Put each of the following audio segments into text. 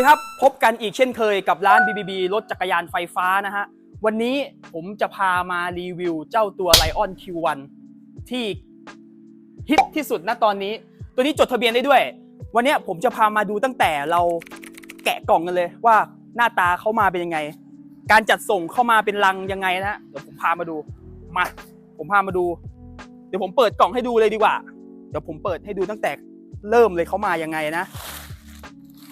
ดีครับ พบกันอีกเช่นเคยกับร้าน BBB รถจักรยานไฟฟ้านะฮะ วันนี้ผมจะพามารีวิวเจ้าตัว Lion Q1 ที่ฮิตที่สุดณตอนนี้ ตัวนี้จดทะเบียนได้ด้วย วันนี้ผมจะพามาดูตั้งแต่เราแกะกล่องกันเลยว่าหน้าตาเขามาเป็นยังไง การจัดส่งเข้ามาเป็นลังยังไงนะเดี๋ยวผมพามาดู มา ผมพามาดู เดี๋ยวผมเปิดกล่องให้ดูเลยดีกว่า เดี๋ยวผมเปิดให้ดูตั้งแต่เริ่มเลยเขามายังไงนะ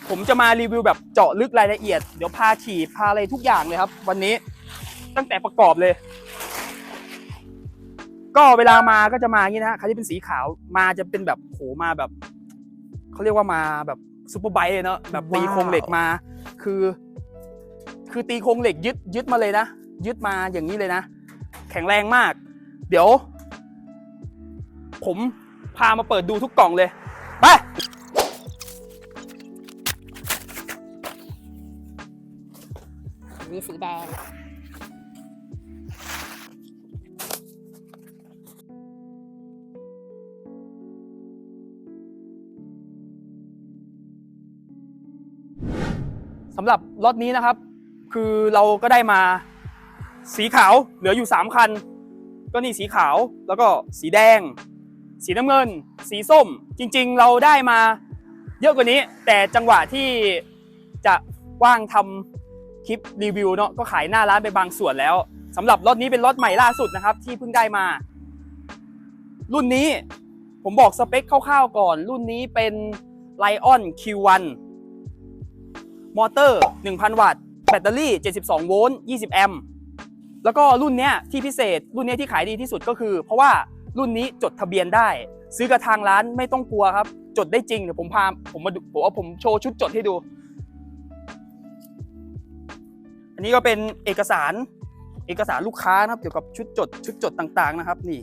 ผมจะมารีวิวแบบเจาะลึกรายละเอียด เดี๋ยวพาขี่พาอะไรทุกอย่างเลยครับ วันนี้ตั้งแต่ประกอบเลย ก็เวลามาก็จะมาอย่างนี้นะคันที่เป็นสีขาวมาจะเป็นแบบโหมาแบบเขาเรียกว่ามาแบบซูเปอร์ไบค์เลยเนาะแบบตีโครงเหล็กมา คือ คือตีโครงเหล็กยึดยึดมาเลยนะยึดมาอย่างนี้เลยนะ แข็งแรงมาก เดี๋ยว ผมพามาเปิดดูทุกกล่องเลย ไป มีสีแดง สำหรับรถนี้นะครับ คือเราก็ได้มาสีขาวเหลืออยู่ 3 คัน ก็นี่สีขาวแล้วก็สีแดง สีน้ำเงิน สีส้ม จริงๆ เราได้มาเยอะกว่านี้ แต่จังหวะที่จะว่างทำ คลิปรีวิวเนาะก็ขายหน้าร้านไปบางส่วนแล้วสำหรับรถนี้เป็นรถใหม่ล่าสุดนะครับ ที่เพิ่งได้มา รุ่นนี้ผมบอกสเปคคร่าวๆก่อน รุ่นนี้เป็น Lion Q1 มอเตอร์ 1,000 วัตต์ แบตเตอรี่ 72 โวลต์ 20 แอมป์แล้วก็รุ่นเนี้ยที่พิเศษ รุ่นเนี้ยที่ขายดีที่สุดก็คือ เพราะว่ารุ่นนี้จดทะเบียนได้ ซื้อกับทางร้านไม่ต้องกลัวครับ จดได้จริงเดี๋ยวผมพาผมมาดูผมเอาผมโชว์ชุดจดให้ดู อันนี้ก็เป็นเอกสารเอกสารลูกค้านะครับ เกี่ยวกับชุดจดชุดจดต่างๆนะครับ นี่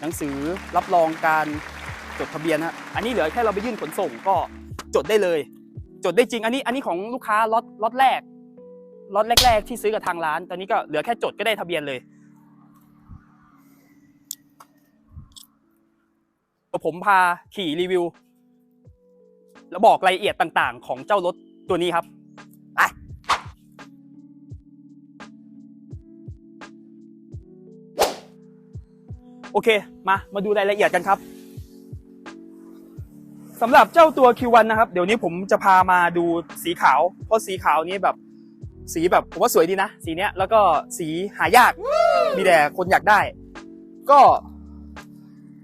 หนังสือรับรองการจดทะเบียนนะอันนี้เหลือแค่เราไปยื่นขนส่งก็จดได้เลย จดได้จริง อันนี้อันนี้ของลูกค้าล็อตล็อตแรกล็อตแรก ๆ ที่ซื้อกับทางร้าน ตอนนี้ก็เหลือแค่จดก็ได้ทะเบียนเลยเดี๋ยวผมพาขี่รีวิว แล้วบอกรายละเอียดต่างๆ ของเจ้ารถตัวนี้ครับ โอเค มา มาดูรายละเอียดกันครับสำหรับเจ้าตัว Q1 นะครับ เดี๋ยวนี้ผมจะพามาดูสีขาว เพราะสีขาวนี้แบบสีแบบผมว่าสวยดีนะ สีเนี้ยแล้วก็สีหายากมีแต่คนอยากได้ ก็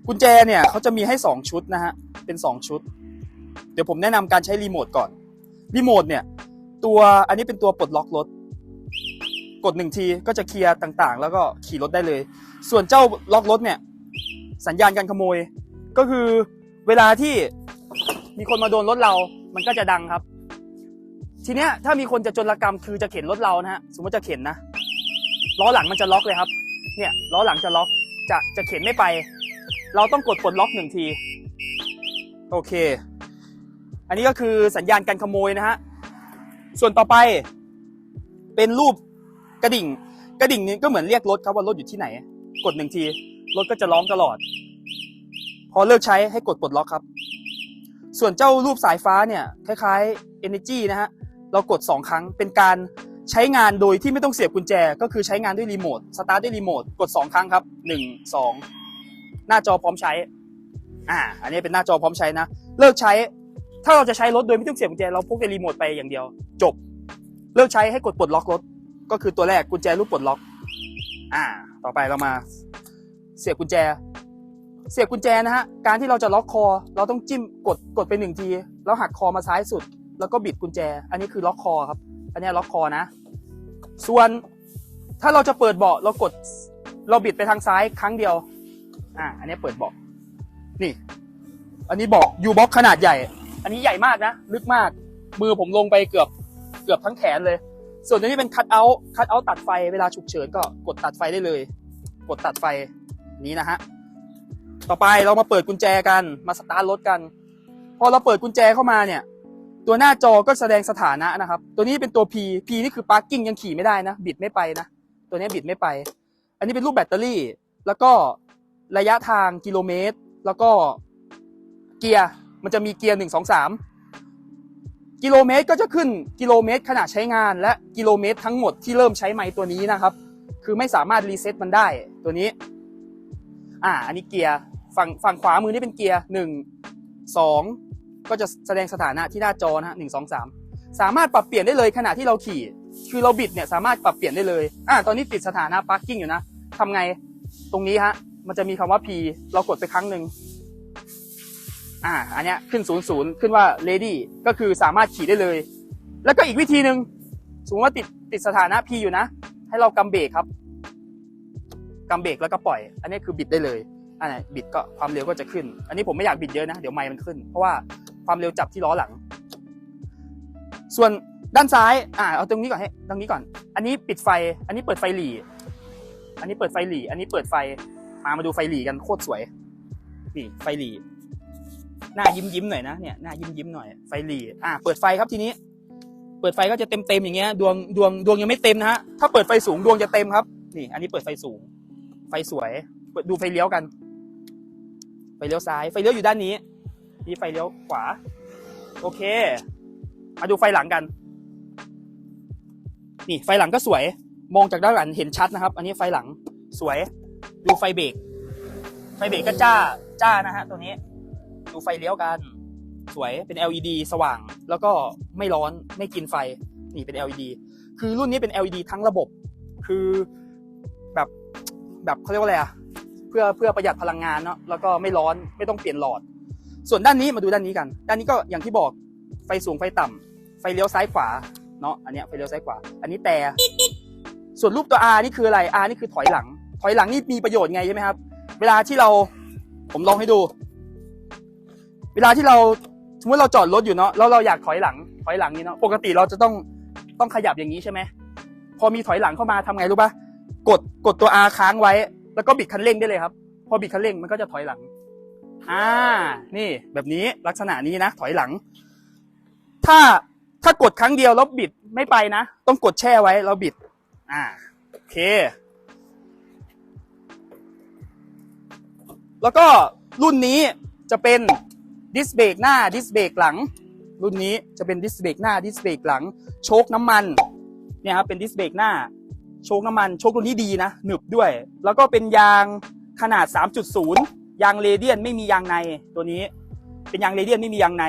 กุญแจเนี่ยเขาจะมีให้ 2 ชุดนะฮะ เป็น 2 ชุด เดี๋ยวผมแนะนำการใช้รีโมทก่อนรีโมทเนี่ยตัวอันนี้เป็นตัวปลดล็อกรถ กดหนึ่งทีก็จะเคลียร์ต่างๆ แล้วก็ขี่รถได้เลย ส่วนเจ้าล็อกรถเนี่ย สัญญาณการขโมย ก็คือเวลาที่มีคนมาโดนรถเรา มันก็จะดังครับ ทีเนี้ยถ้ามีคนจะจนรกรรมคือจะเข็นรถเรานะฮะ สมมติจะเข็นนะ ล้อหลังมันจะล็อกเลยครับ เนี่ยล้อหลังจะล็อก จะจะเข็นไม่ไป เราต้องกดปลดล็อกหนึ่งที โอเค อันนี้ก็คือสัญญาณการขโมยนะฮะ ส่วนต่อไป เป็นรูปกระดิ่ง กระดิ่งนี้ก็เหมือนเรียกรถครับว่ารถอยู่ที่ไหน กดหนึ่งที รถก็จะร้องตลอด พอเลิกใช้ให้กดปลดล็อกครับ ส่วนเจ้ารูปสายฟ้าเนี่ยคล้ายๆ Energy นะฮะเรากด 2 ครั้งเป็นการใช้งานโดยที่ไม่ต้องเสียบกุญแจ ก็คือใช้งานด้วยรีโมทสตาร์ทด้วยรีโมทกด 2 ครั้งครับ 1 2 หน้าจอพร้อมใช้อ่าอันนี้เป็นหน้าจอพร้อมใช้นะ เลิกใช้ ถ้าเราจะใช้รถโดยไม่ต้องเสียบกุญแจ เราพกแต่รีโมทไปอย่างเดียว จบ เลิกใช้ให้กดปลดล็อกรถ ก็คือตัวแรกกุญแจรูปปลดล็อก อ่า ต่อไปเรามาเสียบกุญแจ เสียบกุญแจนะฮะ การที่เราจะล็อกคอ เราต้องจิ้มกดกดไปหนึ่งที แล้วหักคอมาซ้ายสุด แล้วก็บิดกุญแจ อันนี้คือล็อกคอครับ อันนี้ล็อกคอนะ ส่วนถ้าเราจะเปิดเบาะเรากดเราบิดไปทางซ้ายครั้งเดียว อ่า อันนี้เปิดเบาะ นี่ อันนี้เบาะยูบ็อกขนาดใหญ่ อันนี้ใหญ่มากนะ ลึกมาก มือผมลงไปเกือบเกือบทั้งแขนเลย ส่วนตัวนี้เป็นคัตเอาท์คัตเอาท์ตัดไฟเวลาฉุกเฉินก็กดตัดไฟได้เลย กดตัดไฟนี้นะฮะต่อไปเรามาเปิดกุญแจกันมาสตาร์ทรถกันพอเราเปิดกุญแจเข้ามาเนี่ย ตัวหน้าจอก็แสดงสถานะนะครับ ตัวนี้เป็นตัว P P นี่คือ parking ยังขี่ไม่ได้นะ บิดไม่ไปนะ ตัวนี้บิดไม่ไป อันนี้เป็นรูปแบตเตอรี่ แล้วก็ระยะทางกิโลเมตร แล้วก็เกียร์มันจะมีเกียร์หนึ่งสองสาม กิโลเมตรก็จะขึ้นกิโลเมตรขณะใช้งาน และกิโลเมตรทั้งหมดที่เริ่มใช้ไม้ตัวนี้นะครับ คือไม่สามารถรีเซ็ตมันได้ตัวนี้ อ่า อันนี้เกียร์ฝั่งฝั่งขวามือนี่เป็นเกียร์หนึ่งสองก็จะแสดงสถานะที่หน้าจอนะฮะหนึ่งสองสามสามารถปรับเปลี่ยนได้เลยขณะที่เราขี่ คือเราบิดเนี่ยสามารถปรับเปลี่ยนได้เลย อ่า ตอนนี้ติดสถานะ parking อยู่นะทำไง ตรงนี้ฮะ มันจะมีคำว่า P เรากดไปครั้งหนึ่ง อ่าอันเนี้ยขึ้นศูนย์ศูนย์ขึ้นว่า ready ก็คือสามารถขี่ได้เลย แล้วก็อีกวิธีหนึ่งสมมติว่าติดติดสถานะ P อยู่นะ ให้เรากำเบรกครับกำเบรกแล้วก็ปล่อย อันนี้คือบิดได้เลยอันไหนบิดก็ความเร็วก็จะขึ้น อันนี้ผมไม่อยากบิดเยอะนะ เดี๋ยวไมค์มันขึ้น เพราะว่าความเร็วจับที่ล้อหลัง ส่วนด้านซ้ายอ่าเอาตรงนี้ก่อนให้ตรงนี้ก่อน อันนี้ปิดไฟ อันนี้เปิดไฟหลีอันนี้เปิดไฟหลีอันนี้เปิดไฟมามาดูไฟหลีกันโคตรสวยนี่ไฟหลี หน้ายิ้มยิ้มหน่อยนะเนี่ยหน้ายิ้มยิ้มหน่อยไฟหลีอ่าเปิดไฟครับทีนี้ เปิดไฟก็จะเต็มเต็มอย่างเงี้ยดวงดวงดวงยังไม่เต็มนะฮะถ้าเปิดไฟสูงดวงจะเต็มครับ นี่ อันนี้เปิดไฟสูง ไฟสวยเปิดดูไฟเลี้ยวกันไฟเลี้ยวซ้ายไฟเลี้ยวอยู่ด้านนี้นี่ไฟเลี้ยวขวา โอเค มาดูไฟหลังกัน นี่ไฟหลังก็สวย มองจากด้านหลังเห็นชัดนะครับ อันนี้ไฟหลังสวย ดูไฟเบรกไฟเบรกก็จ้าจ้านะฮะตัวนี้ ดูไฟเลี้ยวกัน สวยเป็น LED สว่าง แล้วก็ไม่ร้อนไม่กินไฟนี่เป็น LED คือรุ่นนี้เป็น LED ทั้งระบบ คือแบบแบบเขาเรียกว่าอะไรอะเพื่อเพื่อประหยัดพลังงานเนาะแล้วก็ไม่ร้อนไม่ต้องเปลี่ยนหลอด ส่วนด้านนี้มาดูด้านนี้กัน ด้านนี้ก็อย่างที่บอกไฟสูงไฟต่ำไฟเลี้ยวซ้ายขวาเนาะอันเนี้ยไฟเลี้ยวซ้ายขวา อันนี้แต่ ส่วนรูปตัว R นี่คืออะไร R นี่คือถอยหลัง ถอยหลังนี่มีประโยชน์ไงใช่ไหมครับ เวลาที่เราผมลองให้ดูเวลาที่เราสมมติเราจอดรถอยู่เนาะแล้วเราอยากถอยหลังถอยหลังนี่เนาะปกติเราจะต้องต้องขยับอย่างนี้ใช่ไหมพอมีถอยหลังเข้ามาทำไงรู้ปะกดกดตัว R ค้างไว้ แล้วก็บิดคันเร่งได้เลยครับ พอบิดคันเร่งมันก็จะถอยหลังอ่านี่แบบนี้ลักษณะนี้นะ ถอยหลัง ถ้าถ้ากดครั้งเดียวแล้วบิดไม่ไปนะ ต้องกดแช่ไว้แล้วบิด อ่าโอเค แล้วก็รุ่นนี้จะเป็น ดิสเบรกหน้าดิสเบรกหลัง รุ่นนี้จะเป็นดิสเบรกหน้าดิสเบรกหลัง โชคน้ำมันเนี่ยครับเป็นดิสเบรกหน้า โชคน้ำมัน โชครุ่นนี้ดีนะหนึบด้วย แล้วก็เป็นยางขนาด 3.0 ยางเรเดียนไม่มียางในตัวนี้ เป็นยางเรเดียนไม่มียางใน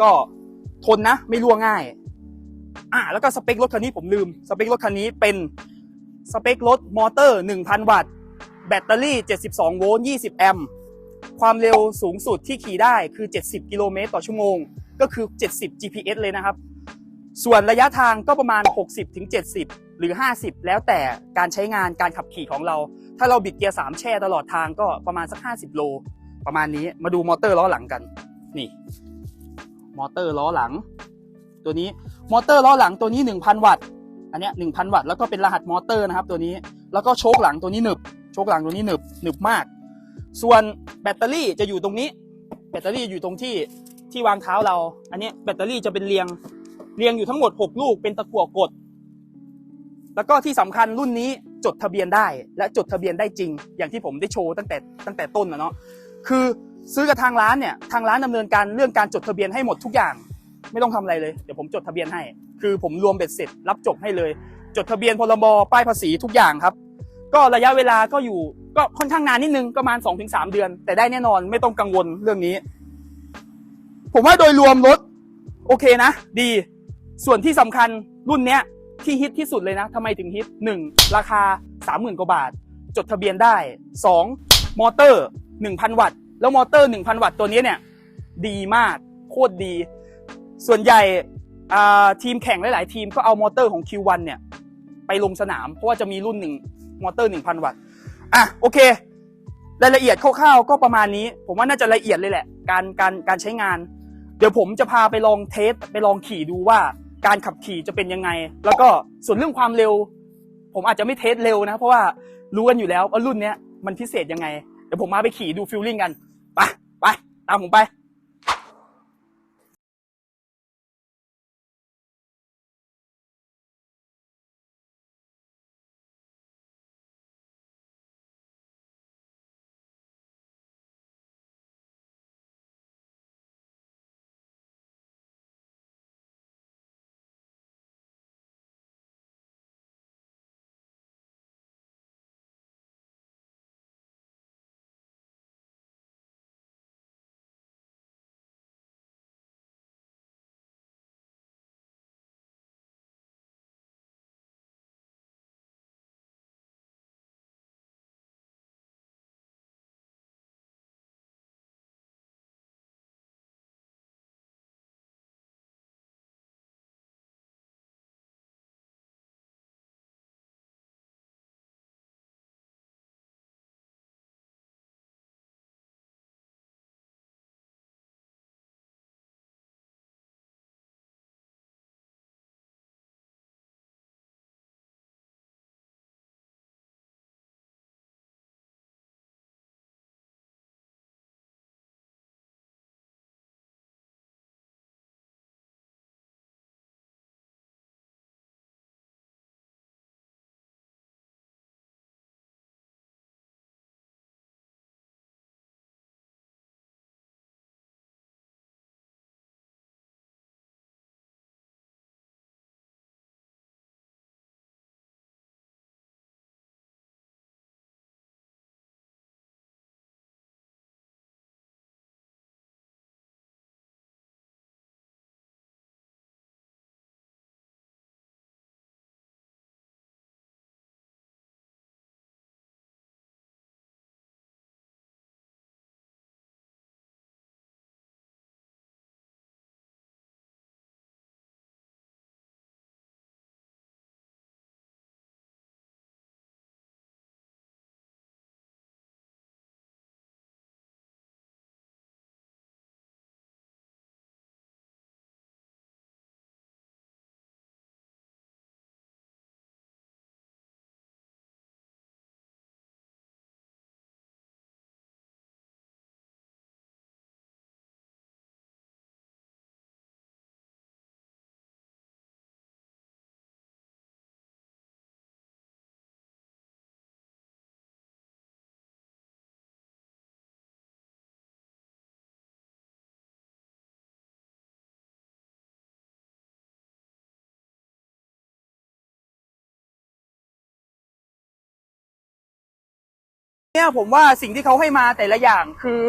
ก็ทนนะไม่รั่วง่ายอ่าแล้วก็สเปครถคันนี้ผมลืม สเปครถคันนี้เป็นสเปครถมอเตอร์ 1,000 วัตต์ แบตเตอรี่ 72 โวลต์ 20 แอมป์ ความเร็วสูงสุดที่ขี่ได้คือ 70 กิโลเมตรต่อชั่วโมง ก็คือ 70 GPS เลยนะครับ ส่วนระยะทางก็ประมาณ 60ถึง70 หรือ 50 แล้วแต่การใช้งานการขับขี่ของเรา ถ้าเราบิดเกียร์ 3 แช่ตลอดทางก็ประมาณสัก 50 โล ประมาณนี้ มาดูมอเตอร์ล้อหลังกัน นี่ มอเตอร์ล้อหลัง ตัวนี้ มอเตอร์ล้อหลังตัวนี้ 1,000 วัตต์ อันเนี้ย1,000 วัตต์ แล้วก็เป็นรหัสมอเตอร์นะครับตัวนี้ แล้วก็โชคหลังตัวนี้หนึบ โชคหลังตัวนี้หนึบ หนึบมาก ส่วนแบตเตอรี่จะอยู่ตรงนี้ แบตเตอรี่อยู่ตรงที่ที่วางเท้าเรา อันนี้แบตเตอรี่จะเป็นเรียงเรียงอยู่ทั้งหมด 6 ลูกเป็นตะกั่วกด แล้วก็ที่สำคัญรุ่นนี้จดทะเบียนได้ และจดทะเบียนได้จริง อย่างที่ผมได้โชว์ตั้งแต่ตั้งแต่ต้นนะเนาะคือซื้อกับทางร้านเนี่ยทางร้านดำเนินการเรื่องการจดทะเบียนให้หมดทุกอย่าง ไม่ต้องทำอะไรเลยเดี๋ยวผมจดทะเบียนให้ คือผมรวมเบ็ดเสร็จ รับจบให้เลย จดทะเบียนพรบป้ายภาษีทุกอย่างครับ ก็ระยะเวลาก็อยู่ ก็ค่อนข้างนานนิดนึงประมาณ2อถึงสเดือน แต่ได้แน่นอนไม่ต้องกังวลเรื่องนี้ ผมว่าโดยรวมรถโอเคนะ ดี ส่วนที่สำคัญรุ่นเนี้ยที่ฮิตที่สุดเลยนะทำไมถึงฮิต 1. ราคา 30,000กว่าบาท จดทะเบียนได้ 2. มอเตอร์ 1,000 วัตต์ แล้วมอเตอร์ 1,000 วัตต์ตัวนี้เนี่ย ดีมาก โคตรดี ส่วนใหญ่ทีมแข่งหลาย ๆ ทีมก็เอามอเตอร์ของ Q1 เนี่ย ไปลงสนาม เพราะว่าจะมีรุ่นหนึ่งมอเตอร์ 1,000 วัตต์ อะโอเค รายละเอียดคร่าวๆก็ประมาณนี้ ผมว่าน่าจะละเอียดเลยแหละ การการการใช้งาน เดี๋ยวผมจะพาไปลองเทสไปลองขี่ดูว่าการขับขี่จะเป็นยังไง แล้วก็ส่วนเรื่องความเร็ว ผมอาจจะไม่เทสเร็วนะ เพราะว่ารู้กันอยู่แล้วว่ารุ่นเนี้ยมันพิเศษยังไง เดี๋ยวผมมาไปขี่ดูฟิลลิ่งกัน ไปไปตามผมไป เนี่ยผมว่าสิ่งที่เขาให้มาแต่ละอย่างคือ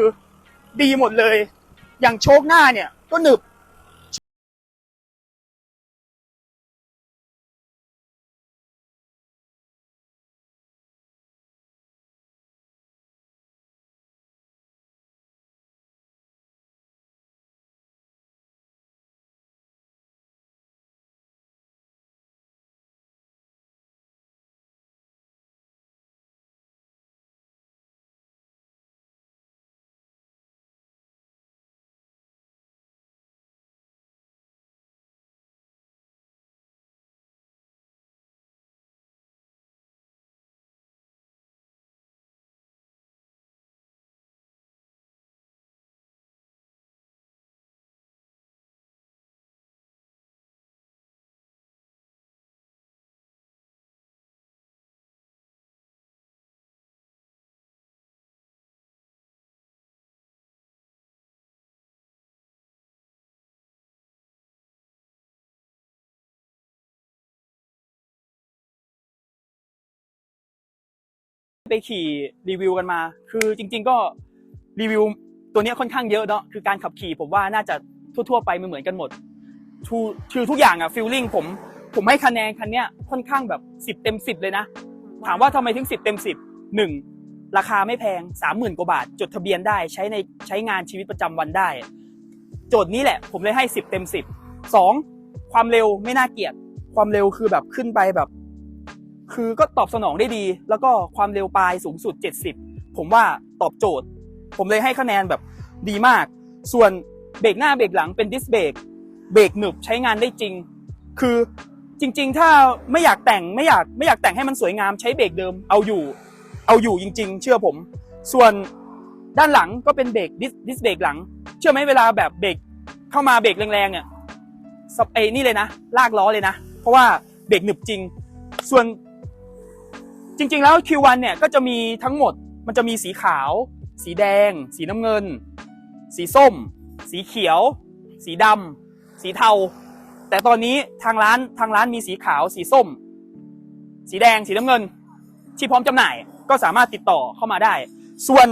ดีหมดเลย อย่างโชคหน้าเนี่ยก็หนึบ ไปขี่รีวิวกันมา คือจริง ๆ ก็รีวิวตัวนี้ค่อนข้างเยอะเนาะคือการขับขี่ผมว่าน่าจะทั่วๆไปมันเหมือนกันหมดคือทุกอย่างอะฟีลลิ่งผมผมให้คะแนนคันเนี้ยค่อนข้างแบบสิบเต็มสิบเลยนะ ถามว่าทำไมถึงสิบเต็มสิบหนึ่งราคาไม่แพงสามหมื่นกว่าบาท จดทะเบียนได้ใช้ในใช้งานชีวิตประจำวันได้ โจทย์นี้แหละ ผมเลยให้สิบเต็มสิบสองความเร็วไม่น่าเกลียด ความเร็วคือแบบขึ้นไปแบบ คือก็ตอบสนองได้ดี แล้วก็ความเร็วปลายสูงสุด 70 ผมว่าตอบโจทย์ ผมเลยให้คะแนนแบบดีมาก ส่วนเบรกหน้าเบรกหลังเป็นดิสเบรกเบรกหนึบใช้งานได้จริง คือจริง ๆ ถ้าไม่อยากแต่งไม่อยากไม่อยากแต่งให้มันสวยงามใช้เบรกเดิมเอาอยู่ เอาอยู่จริง ๆ เชื่อผม ส่วนด้านหลังก็เป็นเบรกดิสดิสเบรกหลัง เชื่อไหมเวลาแบบเบรกเข้ามาเบรกแรงๆเนี่ยสเปนี่เลยนะ ลากล้อเลยนะ เพราะว่าเบรกหนึบจริง ส่วน จริงๆแล้ว Q1 เนี่ยก็จะมีทั้งหมดมันจะมีสีขาว สีแดง สีน้ำเงิน สีส้ม สีเขียว สีดำสีเทา แต่ตอนนี้ทางร้านทางร้านมีสีขาว สีส้ม สีแดง สีน้ำเงิน ที่พร้อมจำหน่ายก็สามารถติดต่อเข้ามาได้ ส่วน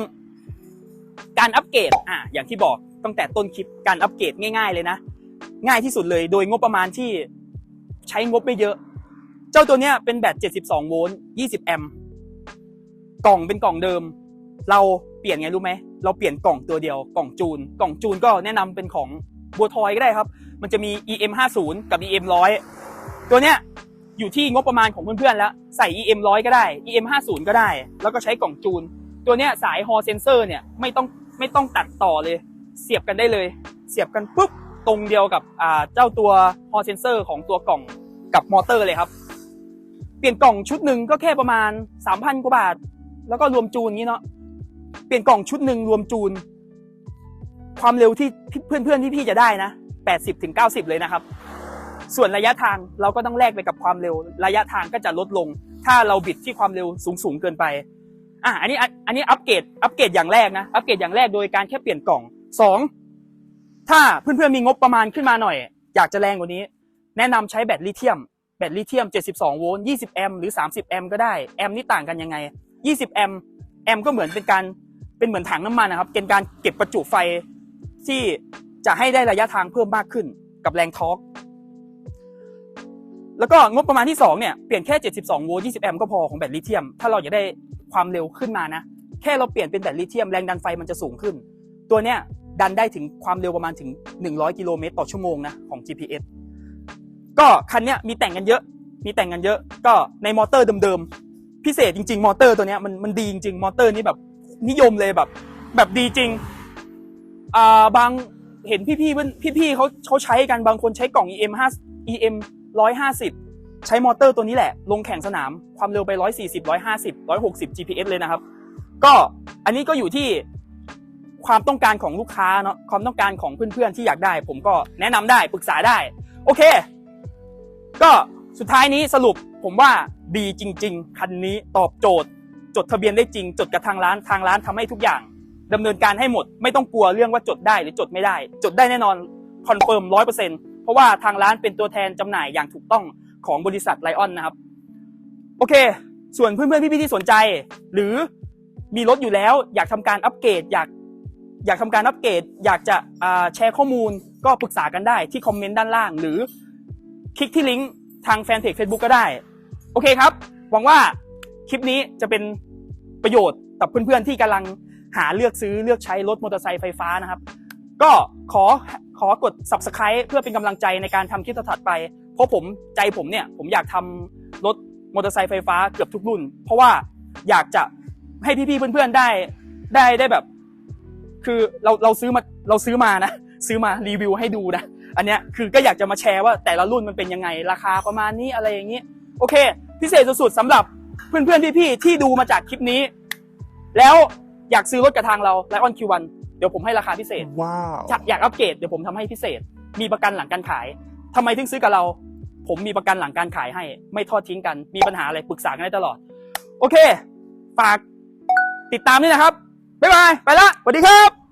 การอัปเกรดอะอย่างที่บอกตั้งแต่ต้นคลิปการอัปเกรดง่าย ๆเลยนะ ง่ายที่สุดเลยโดยงบประมาณที่ใช้งบไม่เยอะ เจ้าตัวเนี้ยเป็นแบต 72 โวลต์ 20 แอมป์ กล่องเป็นกล่องเดิม เราเปลี่ยนไงรู้ไหม เราเปลี่ยนกล่องตัวเดียว กล่องจูน กล่องจูนก็แนะนำเป็นของบัวทอยก็ได้ครับ มันจะมี EM 50กับ EM 100 ตัวเนี้ยอยู่ที่งบประมาณของเพื่อนๆแล้ว ใส่ EM 100ก็ได้ EM 50ก็ได้ แล้วก็ใช้กล่องจูน ตัวเนี้ยสายฮอเซนเซอร์เนี่ยไม่ต้องไม่ต้องตัดต่อเลย เสียบกันได้เลย เสียบกันปุ๊บตรงเดียวกับเจ้าตัวฮอเซนเซอร์ของตัวกล่องกับมอเตอร์เลยครับ เปลี่ยนกล่องชุดหนึ่งก็แค่ประมาณสามพันกว่าบาท แล้วก็รวมจูนนี้เนาะเปลี่ยนกล่องชุดหนึ่งรวมจูน ความเร็วที่เพื่อนๆที่พี่จะได้นะแปดสิบถึงเก้าสิบเลยนะครับ ส่วนระยะทางเราก็ต้องแลกไปกับความเร็ว ระยะทางก็จะลดลง ถ้าเราบิดที่ความเร็วสูงสูงๆเกินไปอะอันนี้อันนี้อัปเกรดอัปเกรดอย่างแรกนะอัปเกรดอย่างแรกโดยการแค่เปลี่ยนกล่องสองถ้าเพื่อนๆมีงบประมาณขึ้นมาหน่อย อยากจะแรงกว่านี้ แนะนำใช้แบตลิเธียม แบตลิเธียม 72 โวลต์ 20 แอมป์หรือ 30 แอมป์ก็ได้ แอมป์นี่ต่างกันยังไง 20 แอมป์ แอมป์ก็เหมือนเป็นการ เป็นเหมือนถังน้ำมันนะครับ เป็นการเก็บประจุไฟที่จะให้ได้ระยะทางเพิ่มมากขึ้นกับแรงทอร์กแล้วก็งบประมาณที่ 2 เนี่ย เปลี่ยนแค่ 72 โวลต์ 20 แอมป์ก็พอของแบตลิเธียม ถ้าเราอยากได้ความเร็วขึ้นมานะ แค่เราเปลี่ยนเป็นแบตลิเธียมแรงดันไฟมันจะสูงขึ้น ตัวเนี้ยดันได้ถึงความเร็วประมาณถึง 100 กิโลเมตรต่อชั่วโมงนะของ GPS ก็คันเนี้ยมีแต่งกันเยอะ มีแต่งกันเยอะ ก็ในมอเตอร์เดิมๆ พิเศษจริง ๆ มอเตอร์ตัวเนี้ยมันมันดีจริงๆ มอเตอร์นี่แบบนิยมเลยแบบ แบบดีจริง อ่าบางเห็นพี่ๆเพี่ๆเขาเขาใช้กันบางคนใช้กล่อง EM 5 EM 150 ใช้มอเตอร์ตัวนี้แหละ ลงแข่งสนามความเร็วไป 140 150 160 GPS เลยนะครับ ก็อันนี้ก็อยู่ที่ความต้องการของลูกค้าเนาะความต้องการของเพื่อนๆที่อยากได้ ผมก็แนะนำได้ปรึกษาได้ โอเค ก็สุดท้ายนี้สรุปผมว่าดีจริง ๆ คันนี้ตอบโจทย์ จดทะเบียนได้จริง จดกับทางร้านทางร้านทำให้ทุกอย่างดำเนินการให้หมด ไม่ต้องกลัวเรื่องว่าจดได้หรือจดไม่ได้ จดได้แน่นอนคอนเฟิร์มร้อยเปอร์เซ็นต์เพราะว่าทางร้านเป็นตัวแทนจำหน่ายอย่างถูกต้องของบริษัทไลออนนะครับ โอเค ส่วนเพื่อนๆพี่ๆที่สนใจ หรือมีรถอยู่แล้ว อยากทำการอัปเกรดอยากอยากทำการอัปเกรดอยากจะแชร์ข้อมูลก็ปรึกษากันได้ที่คอมเมนต์ด้านล่าง หรือ คลิกที่ลิงก์ทางแฟนเพจ Facebook ก็ได้ โอเคครับ หวังว่าคลิปนี้จะเป็นประโยชน์กับเพื่อนๆที่กำลังหาเลือกซื้อเลือกใช้รถมอเตอร์ไซค์ไฟฟ้านะครับ ก็ขอขอกด subscribe เพื่อเป็นกำลังใจในการทำคลิปถัดไป เพราะผมใจผมเนี่ยผมอยากทำรถมอเตอร์ไซค์ไฟฟ้าเกือบทุกรุ่น เพราะว่าอยากจะให้พี่ๆเพื่อนๆได้ได้ได้แบบ คือเราเราซื้อมาเราซื้อมานะ ซื้อมารีวิวให้ดูนะ อันเนี้ยคือก็อยากจะมาแชร์ว่าแต่ละรุ่นมันเป็นยังไงราคาประมาณนี้อะไรอย่างนี้ โอเค พิเศษสุดๆสำหรับเพื่อนๆพี่ๆที่ดูมาจากคลิปนี้ แล้วอยากซื้อรถกับทางเราไลออนคิวันเดี๋ยวผมให้ราคาพิเศษว้าวอยากอยากอัปเกรดเดี๋ยวผมทำให้พิเศษ มีประกันหลังการขายทำไมถึงซื้อกับเรา ผมมีประกันหลังการขายให้ ไม่ทอดทิ้งกัน มีปัญหาอะไรปรึกษากันได้ตลอด โอเค ฝากติดตามด้วยนะครับ บ๊ายบาย ไปละสวัสดีครับ